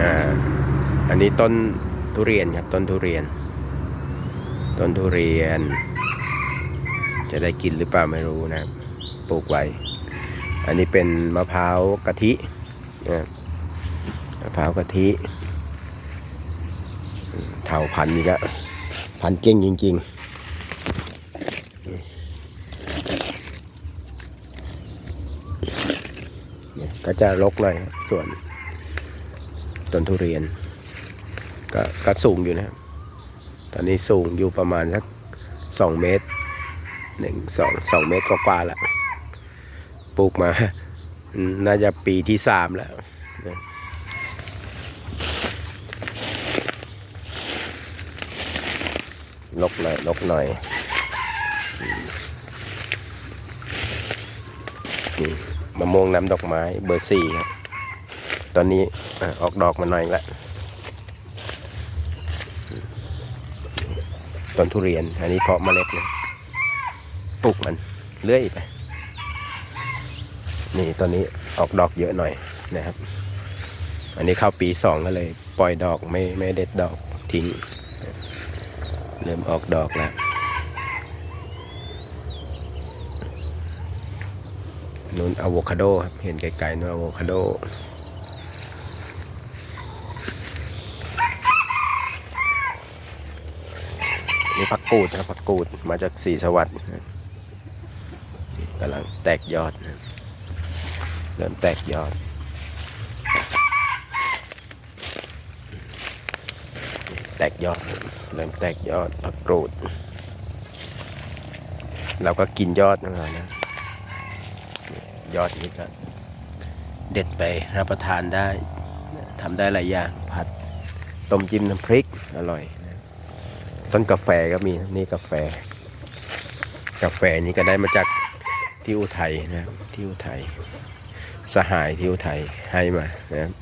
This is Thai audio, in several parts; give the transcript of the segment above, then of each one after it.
อ่าอันนี้ต้นทุเรียนครับต้นทุเรียน ต้นทุเรียน จะได้กินหรือเปล่าไม่รู้นะปลูกไว้ อันนี้เป็นมะพร้าวกะทินะมะพร้าวกะทิเท่าพันนี่ก็พันเก่งจริง ๆก็จะรกหน่อยส่วน ต้นทุเรียน ก็ก็สูงอยู่นะครับ ตอนนี้สูงอยู่ประมาณสักสองเมตรหนึ่งสองสองเมตรกว่าๆล้วปลูกมา น่าจะปีที่สามแล้วลกหน่อยลกหน่อยมนี่มะม่วงน้ำดอกไม้เบอร์สี่ครับ ตอนนี้ออกดอกมาหน่อยแล้วต้นทุเรียน อันนี้เพาะเมล็ดนะปลูกมันเลื่อยไป นี่ตอนนี้ออกดอกเยอะหน่อยนะครับ อันนี้เข้าปีสองก็เลย ปล่อยดอกไม่ไม่เด็ดดอกทิ้ง เริ่มออกดอกแล้วนู้นอะโวคาโดครับ เห็นไกลๆนู้นอะโวคาโด นี่ผักกูดนะผักกูดมาจากสีสวัสดิ์กำลังแตกยอดนะเริ่มแตกยอดแตกยอดเริ่มแตกยอดผักกูดเราก็กินยอดนะครับนะยอดนี้ก็เด็ดไปรับประทานได้ทำได้หลายอย่างผัดต้มจิ้มน้ำพริกอร่อย ต้นกาแฟก็มีนี่กาแฟ กาแฟนี้ก็ได้มาจากที่อุทัยนะครับที่อุทัยสหายที่อุทัยให้มานะครับ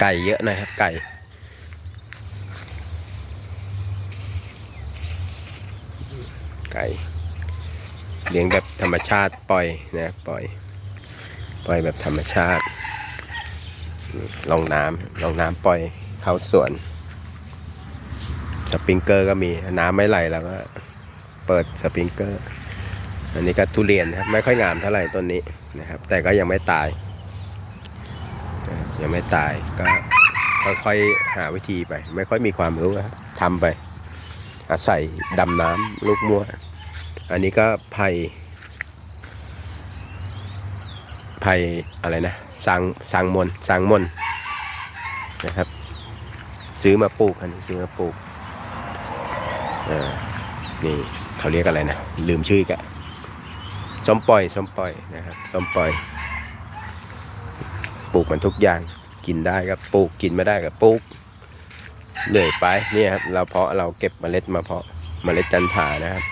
ไก่เยอะหน่อยครับไก่ไก่เลี้ยงแบบธรรมชาติปล่อยนะปล่อย ปล่อยแบบธรรมชาติลองน้ำลองน้ำปล่อยเข้าสวน สปริงเกอร์ก็มีน้ำไม่ไหลแล้วก็เปิดสปริงเกอร์ อันนี้ก็ทุเรียนครับไม่ค่อยงามเท่าไหร่ต้นนี้นะครับ แต่ก็ยังไม่ตาย ยังไม่ตายก็ค่อยๆหาวิธีไป ไม่ค่อยมีความรู้ครับทำไป อาศัยดำน้ำลูกมัวอันนี้ก็ไผ่ไผ่อะไรนะสังสังมนสังมนนะครับ ซื้อมาปลูกอันนี้ซื้อมาปลูก เออนี่เขาเรียกอะไรนะ ลืมชื่ออีกอะส้มปล่อยส้มปล่อยนะครับส้มปล่อย ปลูกมันทุกอย่างกินได้ก็ปลูกกินไม่ได้ก็ปลูกเหนื่อยไปเนี่ยครับเราเพาะเราเก็บเมล็ดมาเพาะเมล็ดจันผานะครับ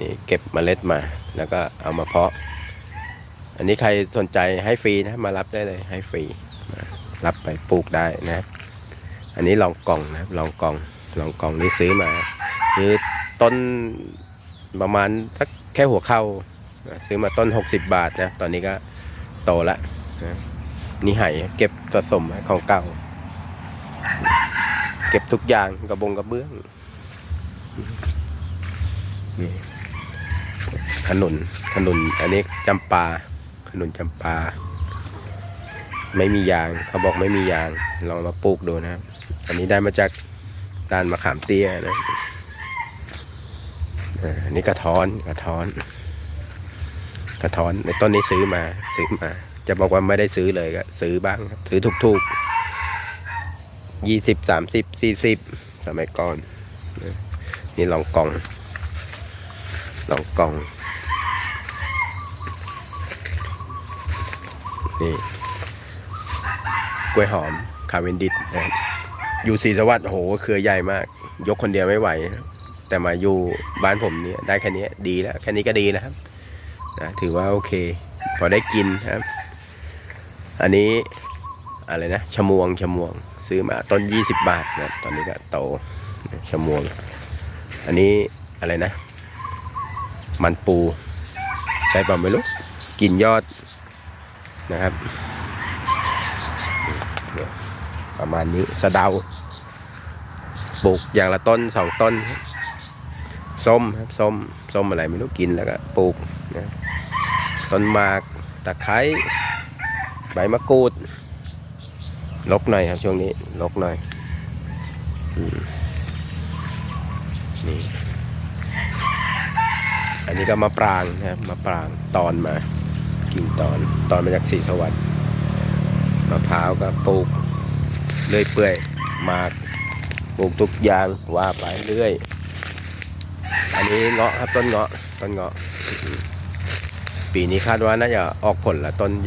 นี่เก็บเมล็ดมา แล้วก็เอามาเพาะ อันนี้ใครสนใจให้ฟรีนะมารับได้เลยให้ฟรีรับไปปลูกได้นะครับ อันนี้ลองกล่องนะครับลองกล่องลองกล่องนี้ซื้อมา ซื้อต้นประมาณสักแค่หัวเข้าซื้อมาต้น 60 บาทนะตอนนี้ก็โตละนี่ไห่เก็บสะสมของเก่า เก็บทุกอย่างกระบงกระเบื้องนี่ขนุนขนุนอันนี้จำปาขนุนจำปา ไม่มียางเขาบอกไม่มียางลองมาปลูกดูนะครับ อันนี้ได้มาจากตานมะขามเตี้ยนะ อันนี้กระท้อนกระท้อน กระท้อนในต้นนี้ซื้อมาซื้อมา จะบอกว่าไม่ได้ซื้อเลยก็ซื้อบ้างซื้อถูกๆยี่สิบสามสิบสี่สิบสมัยก่อนนี่ลองกล่อง ลองกล่อง นี่กล้วยหอมคาเวนดิตนะอยู่ศรีสวัสดิ์โห เครือใหญ่มาก ยกคนเดียวไม่ไหว แต่มาอยู่บ้านผมเนี่ยได้แค่นี้ดีแล้วแค่นี้ก็ดีแล้วครับนะถือว่าโอเค พอได้กินครับ อันนี้อะไรนะชมวงชมวง ซื้อมาต้น 20 บาทนะตอนนี้ก็โตชมวง อันนี้อะไรนะ มันปูใช่ป่ะไม่รู้กินยอดนะครับ ประมาณนี้สะเดาปลูกอย่างละต้นสองต้นครับ ส้มครับส้มส้มอะไรไม่รู้กินแล้วก็ปลูกนะต้นหมากตะไคร้ใบมะกรูดลกหน่อยครับช่วงนี้ลกหน่อยนี่อันนี้ก็มะปรางนะครับมะปรางตอนมา กินตอนตอนมาจากสีสวัสดิ์มะพร้าวก็ปลูกเรื่อยเปื่อยมากปลูกทุกอย่างว่าไปเรื่อย อันนี้เงาะครับต้นเงาะต้นเงาะ ปีนี้คาดว่าน่าจะออกผลละต้น